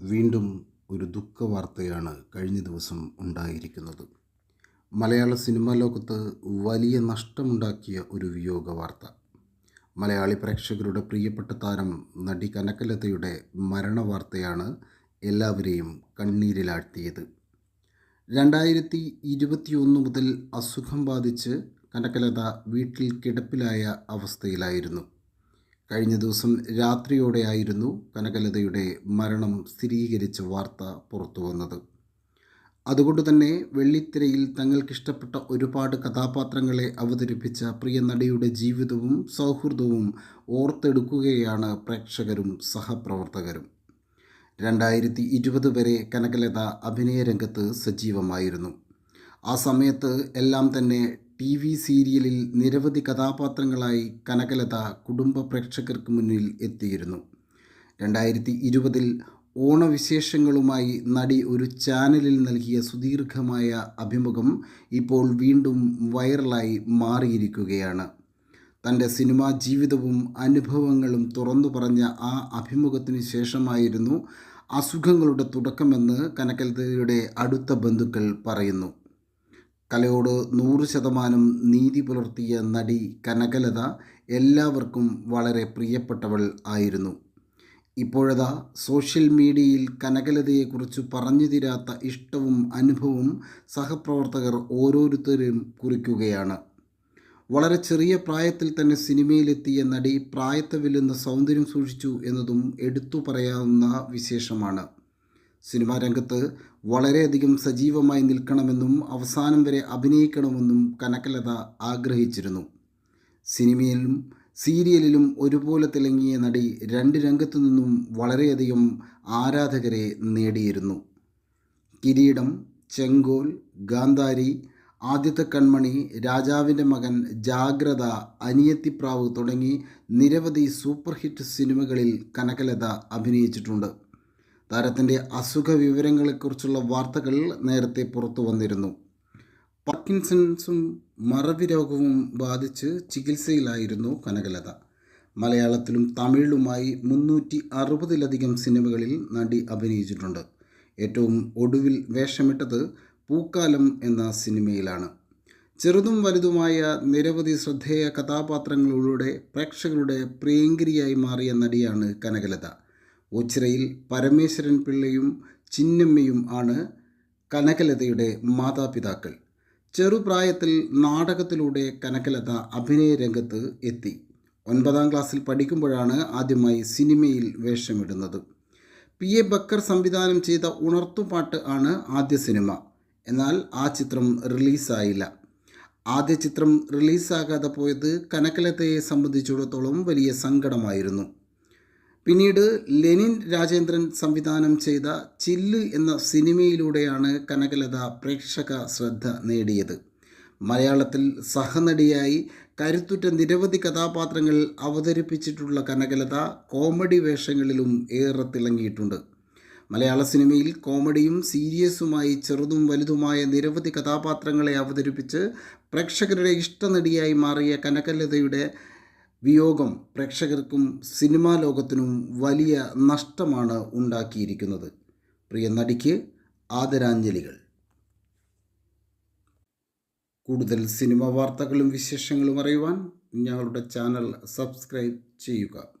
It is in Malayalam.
വീണ്ടും ഒരു ദുഃഖവാർത്തയാണ് കഴിഞ്ഞ ദിവസം ഉണ്ടായിരിക്കുന്നത്. മലയാള സിനിമാ ലോകത്ത് വലിയ നഷ്ടമുണ്ടാക്കിയ ഒരു വിയോഗ വാർത്ത മലയാളി പ്രേക്ഷകരുടെ പ്രിയപ്പെട്ട താരം നടി കനകലതയുടെ മരണവാർത്തയാണ് എല്ലാവരെയും കണ്ണീരിലാഴ്ത്തിയത്. രണ്ടായിരത്തി ഇരുപത്തിയൊന്ന് മുതൽ അസുഖം ബാധിച്ച് കനകലത വീട്ടിൽ കിടപ്പിലായ അവസ്ഥയിലായിരുന്നു. കഴിഞ്ഞ ദിവസം രാത്രിയോടെയായിരുന്നു കനകലതയുടെ മരണം സ്ഥിരീകരിച്ച വാർത്ത പുറത്തു വന്നത്. അതുകൊണ്ട് തന്നെ വെള്ളിത്തിരയിൽ തങ്ങൾക്കിഷ്ടപ്പെട്ട ഒരുപാട് കഥാപാത്രങ്ങളെ അവതരിപ്പിച്ച പ്രിയ നടിയുടെ ജീവിതവും സൗഹൃദവും ഓർത്തെടുക്കുകയാണ് പ്രേക്ഷകരും സഹപ്രവർത്തകരും. രണ്ടായിരത്തി ഇരുപത് വരെ കനകലത അഭിനയരംഗത്ത് സജീവമായിരുന്നു. ആ സമയത്ത് എല്ലാം തന്നെ ടി വി സീരിയലിൽ നിരവധി കഥാപാത്രങ്ങളായി കനകലത കുടുംബ പ്രേക്ഷകർക്ക് മുന്നിൽ എത്തിയിരുന്നു. രണ്ടായിരത്തി ഇരുപതിൽ ഓണവിശേഷങ്ങളുമായി നടി ഒരു ചാനലിൽ നൽകിയ സുദീർഘമായ അഭിമുഖം ഇപ്പോൾ വീണ്ടും വൈറലായി മാറിയിരിക്കുകയാണ്. തന്റെ സിനിമാ ജീവിതവും അനുഭവങ്ങളും തുറന്നു പറഞ്ഞ ആ അഭിമുഖത്തിന് ശേഷമായിരുന്നു അസുഖങ്ങളുടെ തുടക്കമെന്ന് കനകലതയുടെ അടുത്ത ബന്ധുക്കൾ പറയുന്നു. കലയോട് നൂറ് ശതമാനം നീതി പുലർത്തിയ നടി കനകലത എല്ലാവർക്കും വളരെ പ്രിയപ്പെട്ടവൾ ആയിരുന്നു. ഇപ്പോഴതാ സോഷ്യൽ മീഡിയയിൽ കനകലതയെക്കുറിച്ച് പറഞ്ഞു തീരാത്ത ഇഷ്ടവും അനുഭവവും സഹപ്രവർത്തകർ ഓരോരുത്തരും കുറിക്കുകയാണ്. വളരെ ചെറിയ പ്രായത്തിൽ തന്നെ സിനിമയിലെത്തിയ നടി പ്രായത്തെ വെല്ലുന്ന സൗന്ദര്യം സൂക്ഷിച്ചു എന്നതും എടുത്തു പറയാവുന്ന വിശേഷമാണ്. സിനിമാ രംഗത്ത് വളരെയധികം സജീവമായി നിൽക്കണമെന്നും അവസാനം വരെ അഭിനയിക്കണമെന്നും കനകലത ആഗ്രഹിച്ചിരുന്നു. സിനിമയിലും സീരിയലിലും ഒരുപോലെ തിളങ്ങിയ നടി രണ്ട് രംഗത്തു നിന്നും വളരെയധികം ആരാധകരെ നേടിയിരുന്നു. കിരീടം ചെങ്കോൽ ഗാന്ധാരി ആദ്യത്തെ കൺമണി രാജാവിന്റെ മകൻ ജാഗ്രത അനിയത്തിപ്രാവ് തുടങ്ങി നിരവധി സൂപ്പർ ഹിറ്റ് സിനിമകളിൽ കനകലത അഭിനയിച്ചിട്ടുണ്ട്. താരത്തിന്റെ അസുഖ വിവരങ്ങളെക്കുറിച്ചുള്ള വാർത്തകൾ നേരത്തെ പുറത്തു വന്നിരുന്നു. പാർക്കിൻസൺസും മറവി രോഗവും ബാധിച്ച് ചികിത്സയിലായിരുന്നു കനകലത. മലയാളത്തിലും തമിഴിലുമായി മുന്നൂറ്റി അറുപതിലധികം സിനിമകളിൽ നടി അഭിനയിച്ചിട്ടുണ്ട്. ഏറ്റവും ഒടുവിൽ വേഷമിട്ടത് പൂക്കാലം എന്ന സിനിമയിലാണ്. ചെറുതും വലുതുമായ നിരവധി ശ്രദ്ധേയ കഥാപാത്രങ്ങളിലൂടെ പ്രേക്ഷകരുടെ പ്രിയങ്കരിയായി മാറിയ നടിയാണ് കനകലത. ഓച്ചിറയിൽ പരമേശ്വരൻ പിള്ളയും ചിന്നമ്മയും ആണ് കനകലതയുടെ മാതാപിതാക്കൾ. ചെറുപ്രായത്തിൽ നാടകത്തിലൂടെ കനകലത അഭിനയ രംഗത്ത് എത്തി. ഒൻപതാം ക്ലാസ്സിൽ പഠിക്കുമ്പോഴാണ് ആദ്യമായി സിനിമയിൽ വേഷമിടുന്നത്. പി. എ. ബക്കർ സംവിധാനം ചെയ്ത ഉണർത്തുപാട്ട് ആണ് ആദ്യ സിനിമ. എന്നാൽ ആ ചിത്രം റിലീസായില്ല. ആദ്യ ചിത്രം റിലീസാകാതെ പോയത് കനകലതയെ സംബന്ധിച്ചിടത്തോളം വലിയ സങ്കടമായിരുന്നു. പിന്നീട് ലെനിൻ രാജേന്ദ്രൻ സംവിധാനം ചെയ്ത ചില്ല് എന്ന സിനിമയിലൂടെയാണ് കനകലത പ്രേക്ഷക ശ്രദ്ധ നേടിയത്. മലയാളത്തിൽ സഹനടിയായി കരുത്തുറ്റ നിരവധി കഥാപാത്രങ്ങൾ അവതരിപ്പിച്ചിട്ടുള്ള കനകലത കോമഡി വേഷങ്ങളിലും ഏറെ തിളങ്ങിയിട്ടുണ്ട്. മലയാള സിനിമയിൽ കോമഡിയും സീരിയസുമായി ചെറുതും വലുതുമായ നിരവധി കഥാപാത്രങ്ങളെ അവതരിപ്പിച്ച് പ്രേക്ഷകരുടെ ഇഷ്ടനടിയായി മാറിയ കനകലതയുടെ വിയോഗം പ്രേക്ഷകർക്കും സിനിമാ ലോകത്തിനും വലിയ നഷ്ടമാണ് ഉണ്ടാക്കിയിരിക്കുന്നത്. പ്രിയ നടിക്ക് ആദരാഞ്ജലികൾ. കൂടുതൽ സിനിമ വാർത്തകളും വിശേഷങ്ങളും അറിയുവാൻ ഞങ്ങളുടെ ചാനൽ സബ്സ്ക്രൈബ് ചെയ്യുക.